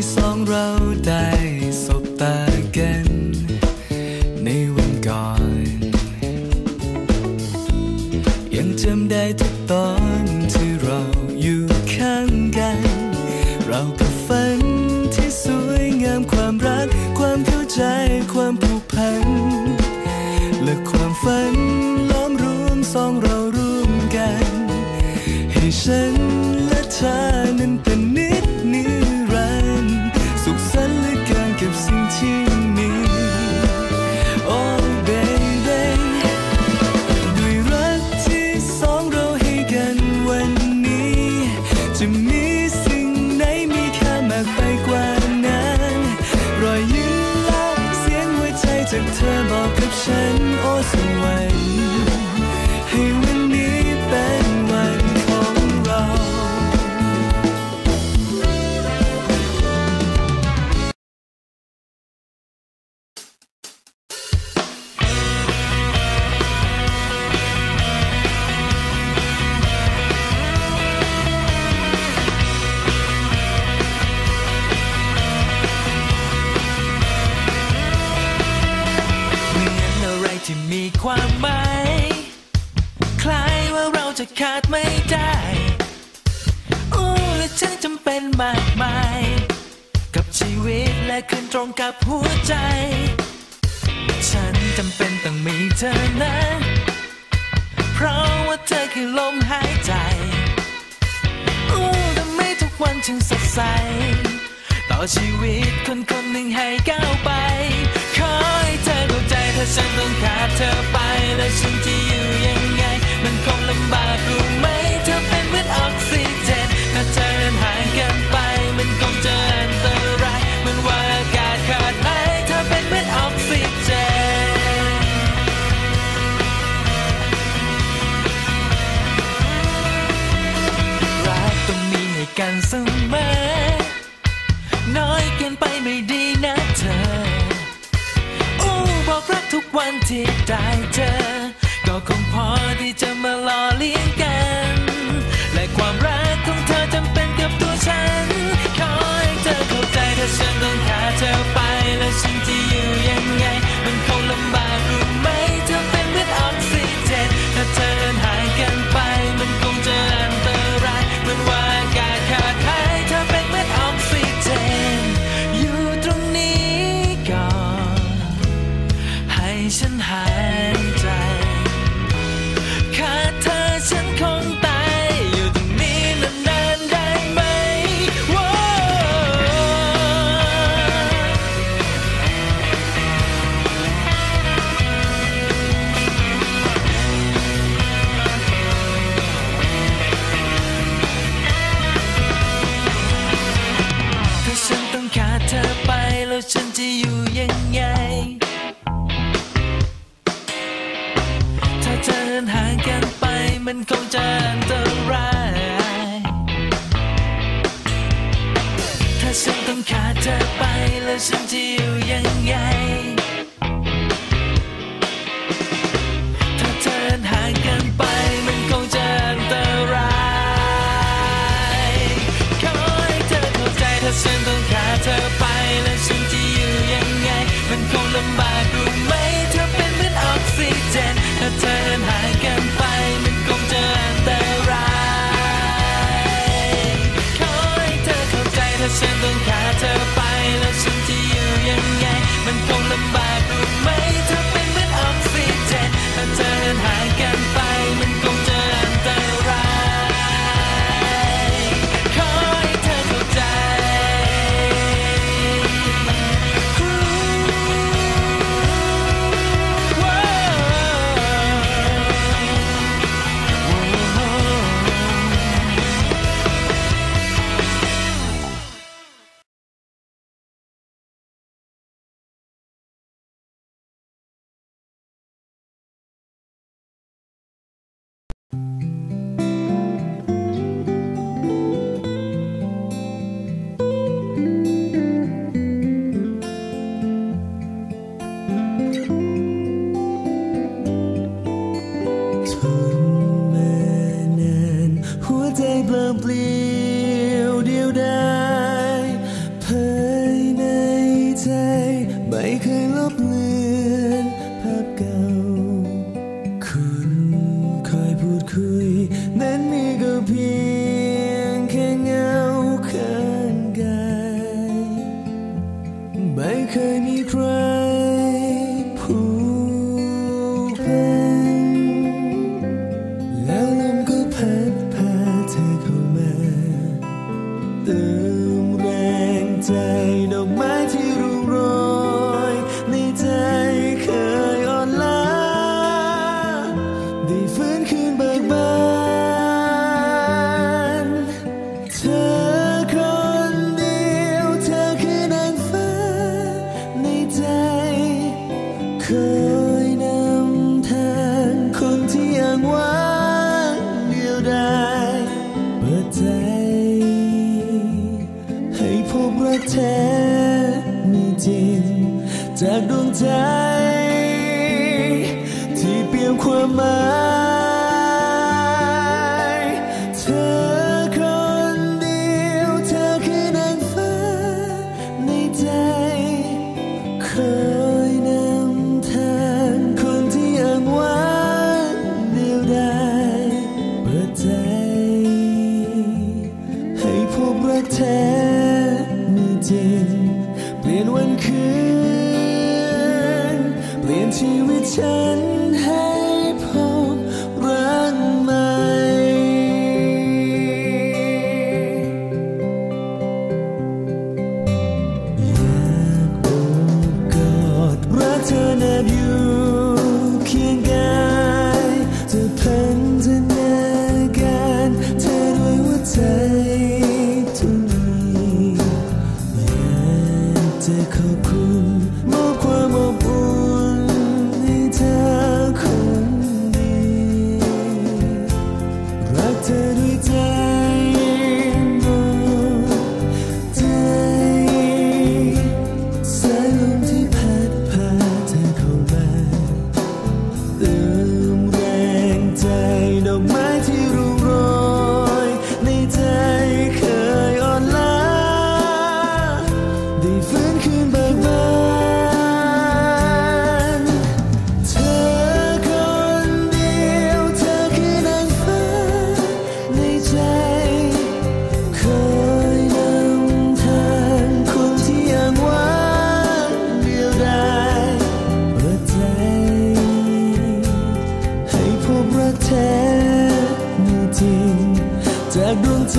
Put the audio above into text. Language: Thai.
ที่สองเราได้สบตากัน ในวันก่อน ยังจำได้ทุกตอนที่เราอยู่ข้างกัน เรากับฝันที่สวยงามความรัก ความเข้าใจความผูกพัน และความฝันล้อมรวมสองเราร่วมกัน ให้ฉันและเธอ ขาดไม่ได้โอ้และฉันจำเป็นมากมาย กับชีวิตและคืนตรงกับหัวใจ ฉันจำเป็นต้องมีเธอนะ เพราะว่าเธอคือลมหายใจโอ้ทำให้ทุกวันฉันสดใส ต่อชีวิตคนคนหนึ่งให้ก้าวไป ขอให้เธอเข้าใจถ้าฉันต้องขาดเธอไปแล้วฉันำบากรู้ไหมเธอเป็นเหมือนออกซิเจนถ้าเธอเดินห่างกันไป มันคงจะอันตรายเหมันว่าอากาศขาดหายเธอเป็นเหมือนออกซิเจนรักต้องมีให้กันเสมอน้อยเกินไปไม่ดีนะเธออู้บอกรักทุกวันที่ได้เจอ เจะอยู่ยังไง ถ้าเธอเดินห่างกันไปมันคงจะอันตราย ถ้าฉันต้องขาดเธอไปแล้วฉันจะอยู่ยังไง ไม่เคยลบเลือนภาพเก่า จากดวงใจ ที่เปลี่ยนความหมายเธอคนเดียว เธอคือนางฟ้าในใจเคยนำทางคนที่อ้างว้างเดียวดายเปิดใจ ให้พบรักแท้มีจริง ฉัน ได้ฟื้นคืนบิกบานเธอคนเดียว เธอคือนางฟในใจคอยนำทางคนที่อ้างว้างเดียวดายเปิดใจ ให้พบรัแท้มีจริจากดวงใจ